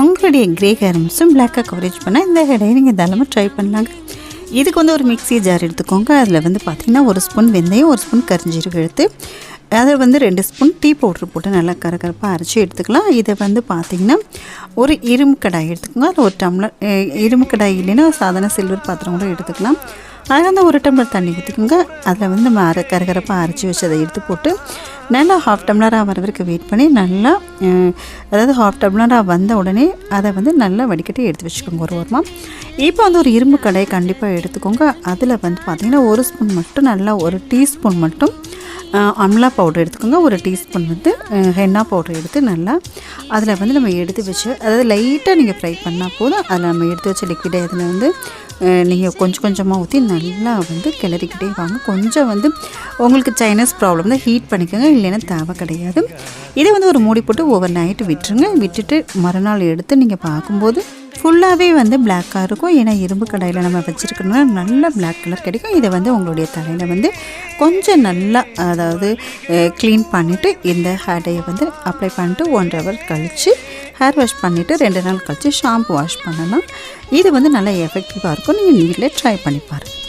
உங்களுடைய கிரே ஹேரம்ஸும் பிளாக்காக கவரேஜ் பண்ணால் இந்த ஹேடையை நீங்கள் தாராளமாக ட்ரை பண்ணலாங்க. இதுக்கு வந்து ஒரு மிக்ஸி ஜார் எடுத்துக்கோங்க. அதில் வந்து பார்த்திங்கன்னா ஒரு ஸ்பூன் வெந்தயம் ஒரு ஸ்பூன் கரிஞ்சீரகம் எடுத்து அதை வந்து ரெண்டு ஸ்பூன் டீ பவுட்ரு போட்டு நல்லா கரகரப்பாக அரைச்சி எடுத்துக்கலாம். இதை வந்து பார்த்திங்கன்னா ஒரு இரும்பு கடாய் எடுத்துக்கோங்க. அது ஒரு டம்ளர் இரும்பு கடாய் இல்லைன்னா சாதாரண சில்வர் பாத்திரம் கூட எடுத்துக்கலாம். அதில் வந்து ஒரு டம்ளர் தண்ணி ஊற்றிக்கோங்க அதில் வந்து நம்ம அரை கரகரப்பாக அரைச்சி வச்சு அதை எடுத்து போட்டு நல்லா ஹாஃப் டம்ளராக வர வரைக்கும் வெயிட் பண்ணி நல்லா அதாவது ஹாஃப் டம்ளராக வந்த உடனே அதை வந்து நல்லா வடிகட்டி எடுத்து வச்சுக்கோங்க ஒரு ஓரமாக இப்போ வந்து ஒரு இரும்பு கடையை கண்டிப்பாக எடுத்துக்கோங்க. அதில் வந்து பார்த்திங்கன்னா ஒரு ஸ்பூன் மட்டும் நல்லா ஒரு டீஸ்பூன் மட்டும் அம்லா பவுடர் எடுத்துக்கோங்க. ஒரு டீஸ்பூன் வந்து ஹென்னா பவுடர் எடுத்து நல்லா அதில் வந்து நம்ம எடுத்து வச்சு அதாவது லைட்டாக நீங்கள் ஃப்ரை பண்ணால் போதும். அதில் நம்ம எடுத்து வச்ச லிக்விடை அதில் வந்து நீங்கள் கொஞ்சம் கொஞ்சமாக ஊற்றி நல்லா வந்து கிளறிக்கிட்டே வாங்க. கொஞ்சம் வந்து உங்களுக்கு சைனஸ் ப்ராப்ளம் தான் ஹீட் பண்ணிக்கோங்க. இல்லைன்னா தேவை கிடையாது. இதை வந்து ஒரு மூடி போட்டு ஓவர் நைட்டு விட்டுருங்க. விட்டுட்டு மறுநாள் எடுத்து நீங்கள் பார்க்கும்போது ஃபுல்லாகவே வந்து பிளாக்காக இருக்கும். ஏன்னா இரும்பு கடையில் நம்ம வச்சுருக்கணும்னா நல்ல பிளாக் கலர் கிடைக்கும். இதை வந்து உங்களுடைய தலையில் வந்து கொஞ்சம் நல்லா அதாவது க்ளீன் பண்ணிவிட்டு இந்த ஹேர்டையை வந்து அப்ளை பண்ணிட்டு ஒன் ஹவர் கழித்து ஹேர் வாஷ் பண்ணிவிட்டு ரெண்டு நாள் கழித்து ஷாம்பு வாஷ் பண்ணலாம் இது வந்து நல்லா எஃபெக்டிவாக இருக்கும். நீங்கள் வீட்டில் ட்ரை பண்ணி பாருங்கள்